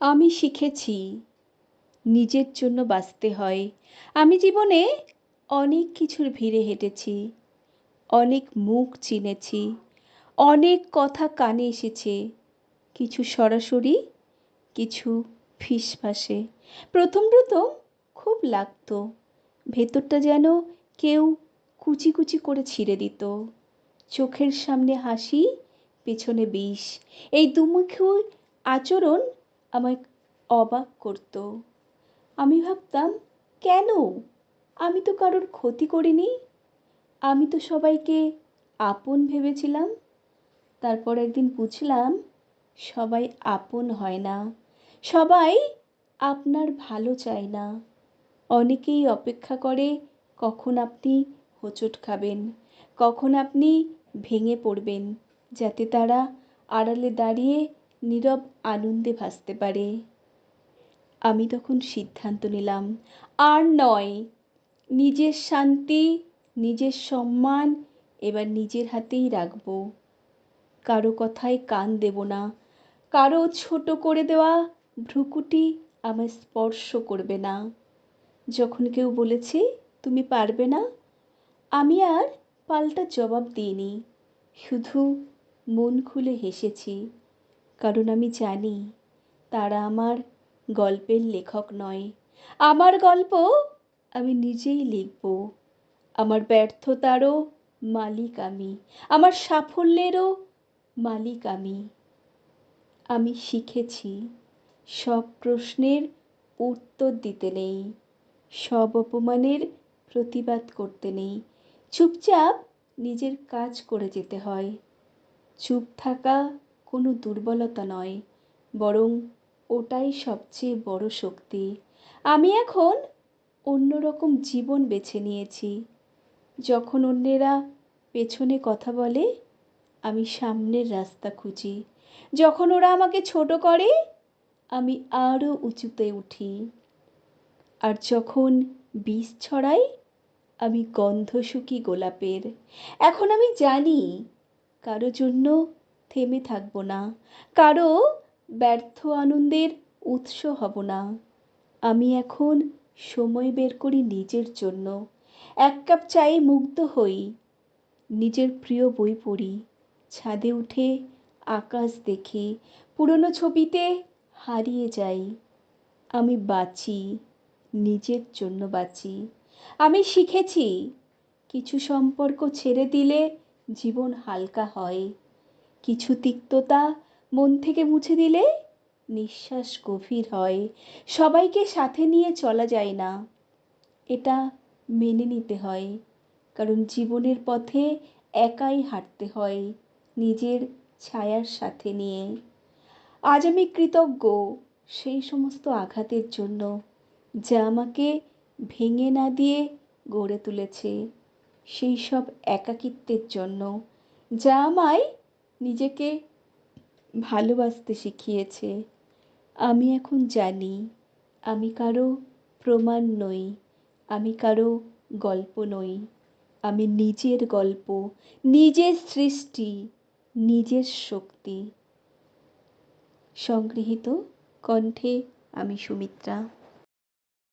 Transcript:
আমি শিখেছি। নিজের জন্য বাঁচতে হয়। আমি জীবনে অনেক কিছুর ভিড়ে হেঁটেছি। অনেক মুখ চিনেছি। অনেক কথা কানে এসেছে। কিছু সরাসরি, কিছু ফিসফাসে প্রথম প্রথম খুব লাগতো। ভেতরটা যেন কেউ কুচি কুচি করে ছিঁড়ে দিত। চোখের সামনে হাসি, পেছনে বিষ। এই দুমুখী আচরণ আমায় অবাক করতো। আমি ভাবতাম, কেন? আমি তো কারোর ক্ষতি করিনি। আমি তো সবাইকে আপন ভেবেছিলাম। তারপর একদিন বুঝলাম, সবাই আপন হয় না। সবাই আপনার ভালো চায় না। অনেকেই অপেক্ষা করে, কখন আপনি হোঁচট খাবেন? কখন আপনি ভেঙে পড়বেন? যাতে তারা আড়ালে দাঁড়িয়ে নীরব আনন্দে ভাসতে পারে। আমি তখন সিদ্ধান্ত নিলাম, আর নয়, নিজের শান্তি, নিজের সম্মান এবার নিজের হাতেই রাখব। কারও কথায় কান দেব না, কারও ছোট করে দেওয়া ভ্রুকুটি আমায় স্পর্শ করবে না। যখন কেউ বলেছে, তুমি পারবে না? আমি আর পাল্টা জবাব দিইনি, শুধু মন খুলে হেসেছি। কারণ আমি জানি তারা আমার গল্পের লেখক নয়। আমার গল্প আমি নিজেই লিখব। আমার ব্যর্থতারও মালিক আমি। আমার সাফল্যেরও মালিক আমি। আমি শিখেছি, সব প্রশ্নের উত্তর দিতে নেই, সব অপমানের প্রতিবাদ করতে নেই। চুপচাপ নিজের কাজ করে যেতে হয়। চুপ থাকা কোনো দুর্বলতা নয়, বরং ওটাই সবচেয়ে বড় শক্তি। আমি এখন অন্যরকম জীবন বেছে নিয়েছি। যখন অন্যেরা পেছনে কথা বলে, আমি সামনের রাস্তা খুঁজি। যখন ওরা আমাকে ছোট করে, আমি আরও উঁচুতে উঠি। আর যখন বিষ ছড়াই, আমি গন্ধ শুকি গোলাপের। এখন আমি জানি কারও জন্য থেমে থাকব না। কারও ব্যর্থ আনন্দের উৎস হব না। আমি এখন সময় বের করি নিজের জন্য। এক কাপ চায়ে মুগ্ধ হই। নিজের প্রিয় বই পড়ি। ছাদে উঠে আকাশ দেখি। পুরনো ছবিতে হারিয়ে যাই। আমি বাঁচি, নিজের জন্য বাঁচি। আমি শিখেছি, কিছু সম্পর্ক ছেড়ে দিলে জীবন হালকা হয়। কিছু তিক্ততা মন থেকে মুছে দিলে নিঃশ্বাস গভীর হয়। সবাইকে সাথে নিয়ে চলা যায় না। এটা মেনে নিতে হয়, কারণ জীবনের পথে একাই হাঁটতে হয় নিজের ছায়ার সাথে নিয়ে। আজ আমি কৃতজ্ঞ সেই সমস্ত আঘাতের জন্য যা আমাকে ভেঙে না দিয়ে গড়ে তুলেছে। সেই সব একাকিত্বের জন্য যা আমায় নিজেকে ভালোবাসতে শিখিয়েছে। আমি এখন জানি, আমি কারও প্রমাণ নই, আমি কারও গল্প নই। আমি নিজের গল্প, নিজের সৃষ্টি, নিজের শক্তি। সংগৃহীত কণ্ঠে আমি সুমিত্রা।